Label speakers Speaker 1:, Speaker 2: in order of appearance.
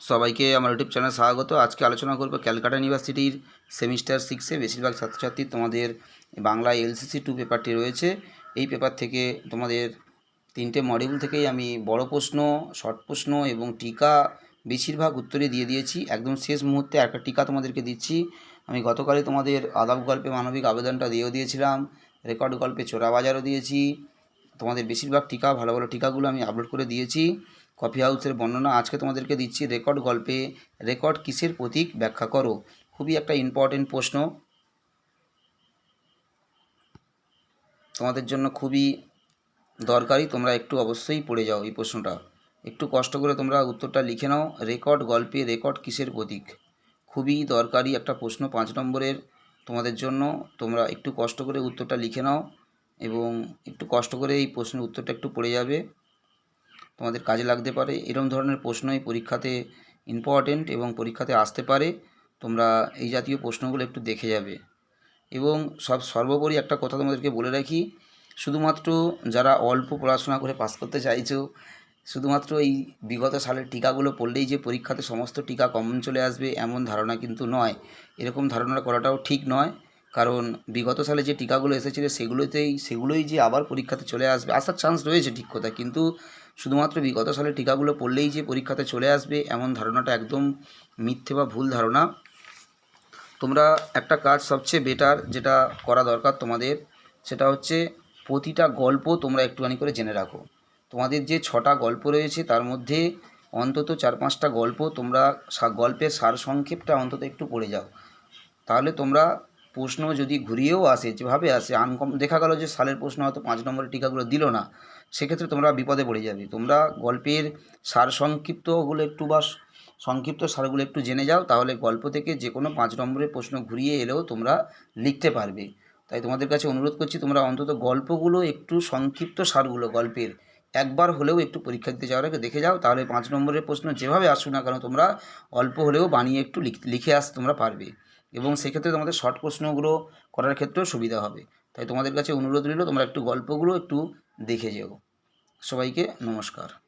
Speaker 1: সবাইকে আমার YouTube channel স্বাগত। আজকে আলোচনা করব ক্যালকাটা ইউনিভার্সিটির সেমিস্টার সিক্সে বেশিরভাগ ছাত্রছাত্রী তোমাদের বাংলা এলসিসি টু পেপারটি রয়েছে। এই পেপার থেকে তোমাদের তিনটে মডিউল থেকেই আমি বড় প্রশ্ন শর্ট প্রশ্ন এবং টিকা বেশিরভাগ উত্তরে দিয়ে দিয়েছি। একদম শেষ মুহূর্তে একটা টিকা তোমাদেরকে দিচ্ছি। আমি গতকালই তোমাদের আদাব গল্পে মানবিক আবেদনটা দিয়েও দিয়েছিলাম, রেকর্ড গল্পে চোরাবাজারও দিয়েছি। তোমাদের বেশিরভাগ টিকা, ভালো ভালো টিকাগুলো আমি আপলোড করে দিয়েছি। কফি হাউসের বর্ণনা আজকে তোমাদেরকে দিচ্ছি। রেকর্ড গল্পে রেকর্ড কিসের প্রতীক ব্যাখ্যা করো। খুবই একটা ইম্পর্টেন্ট প্রশ্ন। তোমাদের জন্য খুবই দরকারি, তোমরা একটু অবশ্যই পড়ে যাও এই প্রশ্নটা। একটু কষ্ট করে তোমরা উত্তরটা লিখে নাও। রেকর্ড গল্পে রেকর্ড কিসের প্রতীক? খুবই দরকারি একটা প্রশ্ন পাঁচ নম্বরের। তোমাদের জন্য তোমরা একটু কষ্ট করে উত্তরটা লিখে নাও। এবং একটু কষ্ট করে এই প্রশ্নের উত্তরটা একটু পড়ে যাবে। তোমাদের কাজে লাগতে পারে। এরকম ধরনের প্রশ্নই পরীক্ষাতে ইম্পর্টেন্ট এবং পরীক্ষাতে আসতে পারে। তোমরা এই জাতীয় প্রশ্নগুলো একটু দেখে যাবে। এবং সব সর্বোপরি একটা কথা তোমাদেরকে বলে রাখি, শুধুমাত্র যারা অল্প পড়াশোনা করে পাস করতে চাইছো, শুধুমাত্র এই বিগত সালের টিকাগুলো পড়লেই যে পরীক্ষাতে সমস্ত টিকা কমন চলে আসবে, এমন ধারণা কিন্তু নয়। এরকম ধারণা করাটাও ঠিক নয়। কারণ বিগত সালে যে টিকাগুলো এসেছিল সেগুলোতেই, সেগুলোই যে আবার পরীক্ষাতে চলে আসবে, আসার চান্স রয়েছে ঠিক কথা কিন্তু শুধুমাত্র বিগত সালের টিকাগুলো পড়লেই যে পরীক্ষাতে চলে আসবে, এমন ধারণাটা একদম মিথ্যে বা ভুল ধারণা। তোমরা একটা কাজ সবচেয়ে বেটার যেটা করা দরকার তোমাদের, সেটা হচ্ছে প্রতিটা গল্প তোমরা একটুখানি করে জেনে রাখো। তোমাদের যে ছটা গল্প রয়েছে তার মধ্যে অন্তত চার পাঁচটা গল্প তোমরা গল্পের সারসংক্ষেপটা অন্তত একটু পড়ে যাও। তাহলে তোমরা প্রশ্ন যদি ঘুরিয়েও আসে, যেভাবে আসে আনকম দেখা গেল যে সালের প্রশ্ন হয়তো পাঁচ নম্বরের টিকাগুলো দিল না, সেক্ষেত্রে তোমরা বিপদে পড়ে যাবে। তোমরা গল্পের সার সংক্ষিপ্তগুলো একটু বা সংক্ষিপ্ত সারগুলো একটু জেনে যাও, তাহলে গল্প থেকে যে কোনো পাঁচ নম্বরের প্রশ্ন ঘুরিয়ে এলেও তোমরা লিখতে পারবে। তাই তোমাদের কাছে অনুরোধ করছি, তোমরা অন্তত গল্পগুলো একটু সংক্ষিপ্ত সারগুলো গল্পের, একবার হলেও একটু পরীক্ষা দিতে যাওয়ার আগে দেখে যাও, তাহলে পাঁচ নম্বরের প্রশ্ন যেভাবে আসুক না কেন, তোমরা অল্প হলেও বানিয়ে একটু লিখ- আসতে তোমরা পারবে। এবং সেক্ষেত্রে তোমাদের শর্ট প্রশ্নগুলো করার ক্ষেত্রেও সুবিধা হবে। তাই তোমাদের কাছে অনুরোধ রইল, তোমরা একটু গল্পগুলো একটু দেখে যেও। সবাইকে নমস্কার।